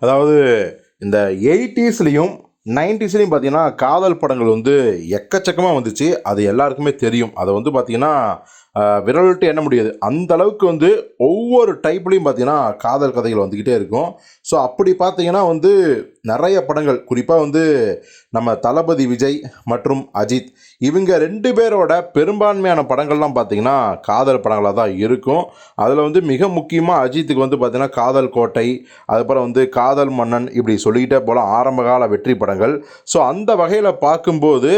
அதாவது இந்த எயிட்டிஸ்லேயும் நைன்டிஸ்லேயும் பார்த்தீங்கன்னா காதல் படங்கள் வந்து எக்கச்சக்கமாக வந்துச்சு. அது எல்லாருக்குமே தெரியும். அதை வந்து பார்த்தீங்கன்னா விரல்ட்டு எண்ண முடியாது. அந்த அளவுக்கு வந்து ஒவ்வொரு டைப்லேயும் பார்த்தீங்கன்னா காதல் கதைகள் வந்துக்கிட்டே இருக்கும். ஸோ அப்படி பார்த்தீங்கன்னா வந்து நிறைய படங்கள் குறிப்பாக வந்து நம்ம தளபதி விஜய் மற்றும் அஜித் இவங்க ரெண்டு பேரோட பெரும்பான்மையான படங்கள்லாம் பார்த்தீங்கன்னா காதல் படங்களாக தான் இருக்கும். அதில் வந்து மிக முக்கியமாக அஜித்துக்கு வந்து பார்த்திங்கன்னா காதல் கோட்டை அதுக்கப்புறம் வந்து காதல் மன்னன் இப்படி சொல்லிக்கிட்டே போகலாம் ஆரம்பகால வெற்றி படங்கள். ஸோ அந்த வகையில் பார்க்கும்போது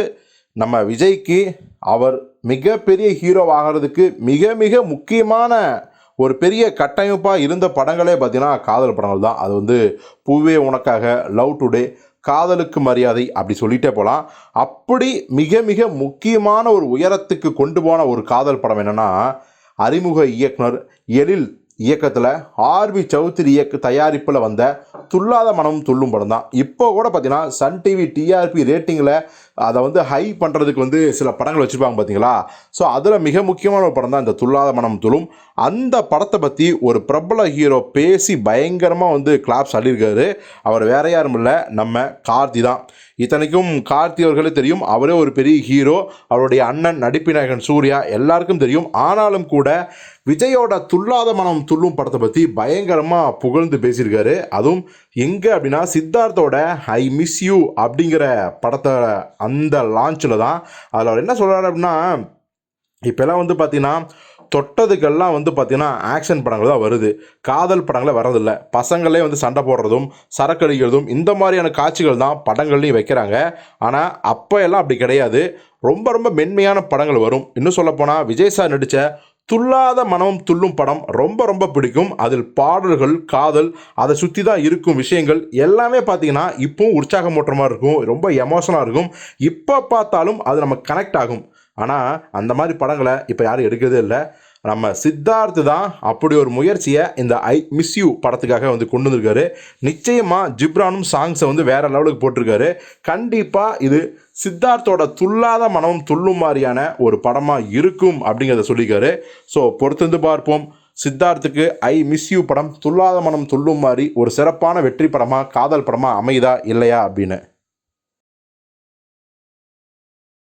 நம்ம விஜய்க்கு அவர் மிகப்பெரிய ஹீரோ ஆகிறதுக்கு மிக மிக முக்கியமான ஒரு பெரிய கட்டமைப்பாக இருந்த படங்களே பார்த்தீங்கன்னா காதல் படங்கள் தான். அது வந்து பூவே உனக்காக லவ் டுடே காதலுக்கு மரியாதை அப்படி சொல்லிட்டே போகலாம் அப்படி மிக மிக முக்கியமான ஒரு உயரத்துக்கு கொண்டு போன ஒரு காதல் படம் என்னென்னா அறிமுக இயக்குனர் எழில் இயக்கத்தில் ஆர்வி சௌத்ரி இயக்க தயாரிப்பில் வந்த துல்லாத மனம் துள்ளும் படம் தான். இப்போ கூட பார்த்தீங்கன்னா சன் டிவி டிஆர்பி ரேட்டிங்கில் அதை வந்து ஹை பண்ணுறதுக்கு வந்து சில படங்கள் வச்சுருப்பாங்க பார்த்தீங்களா ஸோ அதில் மிக முக்கியமான ஒரு படம் தான் இந்த துல்லாத மனம் துளும் அந்த படத்தை பற்றி ஒரு பிரபல ஹீரோ பேசி பயங்கரமாக வந்து கிளாப்ஸ் அள்ளியிருக்காரு. அவர் வேற யாரும் இல்லை நம்ம கார்த்தி தான். இத்தனைக்கும் கார்த்தி அவர்களே தெரியும். அவரே ஒரு பெரிய ஹீரோ. அவருடைய அண்ணன் நடிப்பிநாயகன் சூர்யா எல்லாருக்கும் தெரியும். ஆனாலும் கூட விஜயோட துல்லாத மனம் துள்ளும் படத்தை பற்றி பயங்கரமாக புகழ்ந்து பேசியிருக்காரு. அதுவும் எங்கே அப்படின்னா சித்தார்த்தோட ஐ மிஸ் யூ அப்படிங்கிற படத்தை அந்த லான்ச்சில் தான் அதில் அவர் என்ன சொல்கிறாரு அப்படின்னா இப்போல்லாம் வந்து பார்த்தீங்கன்னா தொட்டதுக்கெல்லாம் வந்து பார்த்தீங்கன்னா ஆக்ஷன் படங்கள் தான் வருது. காதல் படங்களே வரதில்லை பசங்களே வந்து சண்டை போடுறதும் சரக்கு அடிக்கிறதும் இந்த மாதிரியான காட்சிகள் தான் படங்கள்லையும் வைக்கிறாங்க. ஆனால் அப்போ எல்லாம் அப்படி கிடையாது. ரொம்ப ரொம்ப மென்மையான படங்கள் வரும். இன்னும் சொல்லப்போனால் விஜய் சார் நடித்த துள்ளாத மனமும் துள்ளும் படம் ரொம்ப ரொம்ப பிடிக்கும். அதில் பாடல்கள் காதல் அதை சுற்றி தான் இருக்கும் விஷயங்கள் எல்லாமே பார்த்தீங்கன்னா இப்பவும் உற்சாகமூட்டுற இருக்கும். ரொம்ப எமோஷனாக இருக்கும். இப்போ பார்த்தாலும் அது நம்ம கனெக்ட் ஆகும். ஆனால் அந்த மாதிரி படங்களை இப்போ யாரும் எடுக்கிறதே இல்லை. நம்ம சித்தார்த்து தான் அப்படி ஒரு முயற்சியை இந்த ஐ மிஸ் யூ படத்துக்காக வந்து கொண்டு வந்திருக்காரு. நிச்சயமாக ஜிப்ரானும் சாங்ஸை வந்து வேறு லெவலுக்கு போட்டிருக்காரு. கண்டிப்பாக இது சித்தார்த்தோட துல்லாத மனமும் துள்ளும் மாதிரியான ஒரு படமாக இருக்கும் அப்படிங்கிறத சொல்லியிருக்காரு. ஸோ பொறுத்திருந்து பார்ப்போம். சித்தார்த்துக்கு ஐ மிஸ் யூ படம் துல்லாத மனம் துள்ளும் மாதிரி ஒரு சிறப்பான வெற்றி படமாக காதல் படமாக அமையுதா இல்லையா அப்படின்னு.